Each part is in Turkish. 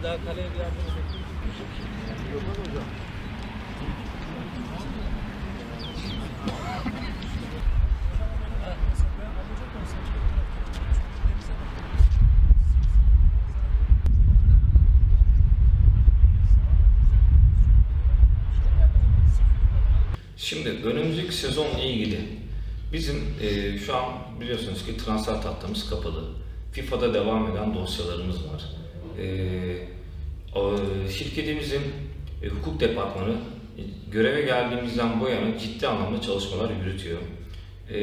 Ada kaleye bir yardım Şimdi önümüzdeki sezonla ilgili bizim e, şu an biliyorsunuz ki transfer tahtamız kapalı. FIFA'da devam eden dosyalarımız var. E, o, şirketimizin e, hukuk departmanı e, göreve geldiğimizden bu yana ciddi anlamda çalışmalar yürütüyor. E,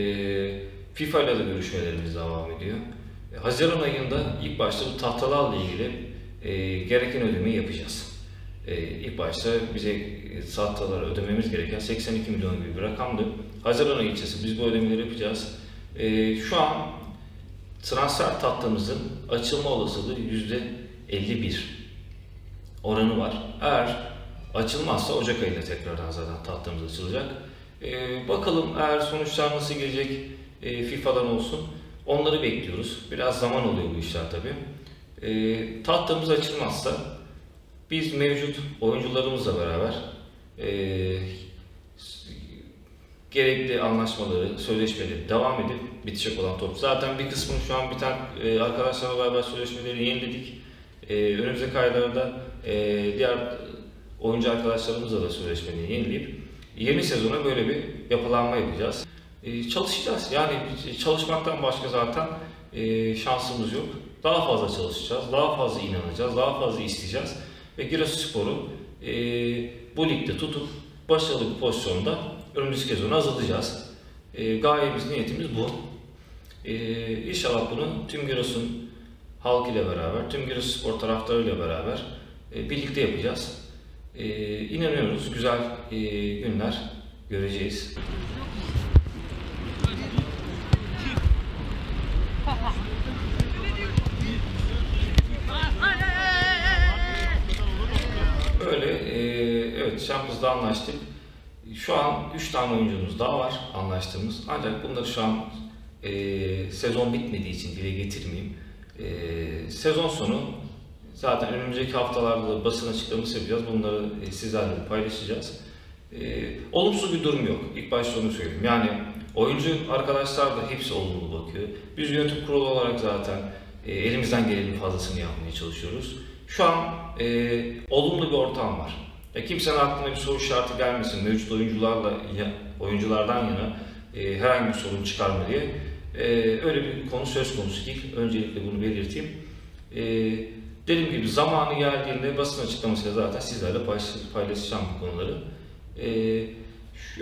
FIFA ile de görüşmelerimiz devam ediyor. E, Haziran ayında ilk başta bu tahtalarla ilgili gereken ödemeyi yapacağız. Ee, ilk başta bize tahtalara ödememiz gereken 82 milyon gibi bir rakamdı. Haziran ayı içerisinde biz bu ödemeleri yapacağız. Ee, şu an transfer tahtamızın açılma olasılığı yüzde 51 oranı var. Eğer açılmazsa Ocak ayında tekrardan zaten tahtamız açılacak. Ee, bakalım eğer sonuçlar nasıl gelecek e, FIFA'dan olsun onları bekliyoruz. Biraz zaman oluyor bu işler tabii. Ee, tahtamız açılmazsa biz mevcut oyuncularımızla beraber eee, gerekli anlaşmaları, sözleşmeleri devam edip bitecek olan top. Zaten bir kısmını şu an biten eee, arkadaşlarla beraber sözleşmeleri yeniledik. Eee önümüzdeki aylarda eee, diğer oyuncu arkadaşlarımızla da sözleşmeleri yenileyip yeni sezona böyle bir yapılanma yapacağız. Eee, çalışacağız. Yani çalışmaktan başka zaten eee, şansımız yok. Daha fazla çalışacağız, daha fazla inanacağız, daha fazla isteyeceğiz ve Giresunspor'u e, bu ligde tutup başarılı bir pozisyonda önümüzdeki sezonu azaltacağız. E, gayemiz, niyetimiz bu. E, inşallah bunu tüm Giresun halk ile beraber, tüm Giresunspor taraftarı ile beraber e, birlikte yapacağız. E, inanıyoruz güzel e, günler göreceğiz. Öyle, e, evet Champions'da anlaştık. Şu an 3 tane oyuncumuz daha var anlaştığımız. Ancak bunları şu an e, sezon bitmediği için dile getirmeyeyim. E, sezon sonu zaten önümüzdeki haftalarda da basın açıklaması yapacağız. Bunları e, sizlerle paylaşacağız. E, olumsuz bir durum yok. İlk başta onu söyleyeyim. Yani oyuncu arkadaşlar da hepsi olumlu bakıyor. Biz yönetim kurulu olarak zaten e, elimizden gelenin fazlasını yapmaya çalışıyoruz. Şu an e, olumlu bir ortam var. Ya kimsenin aklına bir soru işareti gelmesin. Mevcut oyuncularla oyunculardan yana e, herhangi bir sorun çıkar mı diye. E, öyle bir konu söz konusu değil. Öncelikle bunu belirteyim. E, dediğim gibi zamanı geldiğinde basın açıklamasıyla zaten sizlerle paylaş- paylaşacağım bu konuları. E,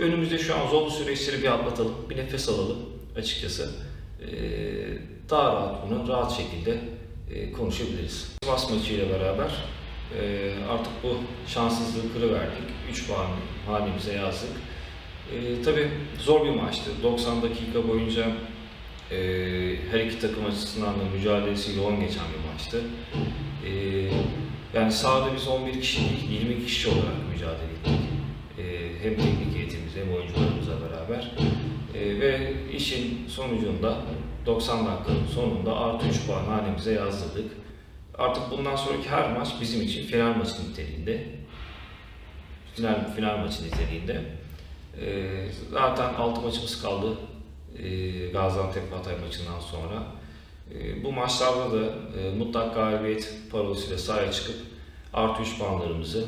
önümüzde şu an zorlu süreçleri bir atlatalım, bir nefes alalım açıkçası. E, daha rahat bunu rahat şekilde e, konuşabiliriz. Sivas maçıyla beraber e, artık bu şanssızlığı kırıverdik. 3 puan halimize yazdık. E, tabii zor bir maçtı. 90 dakika boyunca e, her iki takım açısından da mücadelesi yoğun geçen bir maçtı. E, yani sahada biz 11 kişi değil, 20 kişi olarak mücadele ettik. E, hem teknik eğitimimiz hem oyuncularımızla beraber. E, ve işin sonucunda 90 dakikanın sonunda artı 3 puan hanemize yazdırdık. Artık bundan sonraki her maç bizim için final maçı niteliğinde. Final, final maçı niteliğinde. E, zaten 6 maçımız kaldı e, Gaziantep Hatay maçından sonra. E, bu maçlarda da e, mutlak galibiyet parolasıyla sahaya çıkıp artı 3 puanlarımızı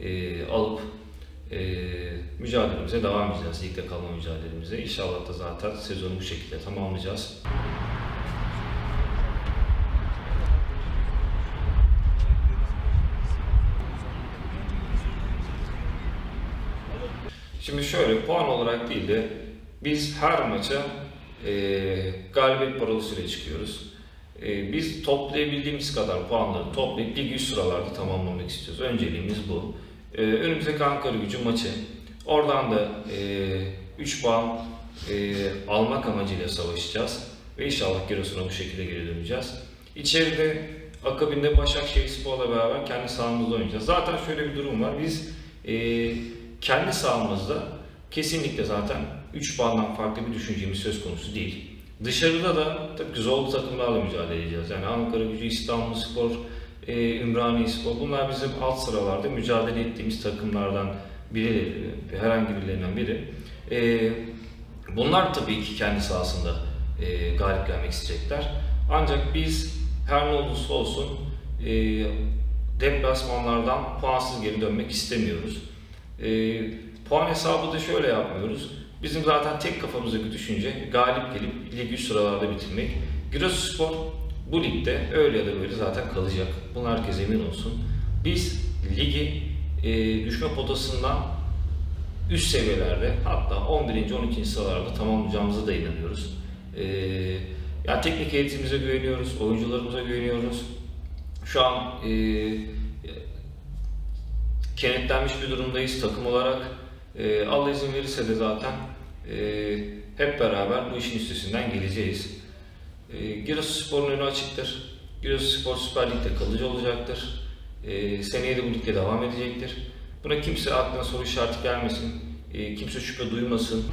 e, alıp e, mücadelemize devam edeceğiz. Ligde kalma mücadelemize. İnşallah da zaten sezonu bu şekilde tamamlayacağız. Şimdi şöyle puan olarak değil de biz her maça e, galibiyet parolasıyla çıkıyoruz. E, biz toplayabildiğimiz kadar puanları toplayıp ligi üst sıralarda tamamlamak istiyoruz. Önceliğimiz bu. E, önümüzdeki Ankara gücü maçı. Oradan da 3 puan e, almak amacıyla savaşacağız. Ve inşallah Giresun'a bu şekilde geri döneceğiz. İçeride akabinde Başakşehir Spor'la beraber kendi sahamızda oynayacağız. Zaten şöyle bir durum var. Biz e, kendi sahamızda kesinlikle zaten 3 puandan farklı bir düşüncemiz söz konusu değil. Dışarıda da tabii ki zorlu takımlarla mücadele edeceğiz. Yani Ankara gücü, İstanbul Spor, e, Ümraniye Spor. Bunlar bizim alt sıralarda mücadele ettiğimiz takımlardan biri, herhangi birilerinden biri. E, bunlar tabii ki kendi sahasında e, galip gelmek isteyecekler. Ancak biz her ne olursa olsun e, deplasmanlardan puansız geri dönmek istemiyoruz. E, puan hesabı da şöyle yapmıyoruz. Bizim zaten tek kafamızdaki düşünce galip gelip ligi üst sıralarda bitirmek. Giresunspor bu ligde öyle ya da böyle zaten kalacak. Buna herkes emin olsun. Biz ligi e, düşme potasından üst seviyelerde hatta 11. 12. sıralarda tamamlayacağımıza da inanıyoruz. E, ya teknik heyetimize güveniyoruz, oyuncularımıza güveniyoruz. Şu an e, kenetlenmiş bir durumdayız takım olarak. E, Allah izin verirse de zaten e, hep beraber bu işin üstesinden geleceğiz. E, Giresunspor'un önü açıktır. Giresunspor Süper Lig'de kalıcı olacaktır. E, seneye de bu ligde devam edecektir. Buna kimse aklına soru işareti gelmesin. E, kimse şüphe duymasın.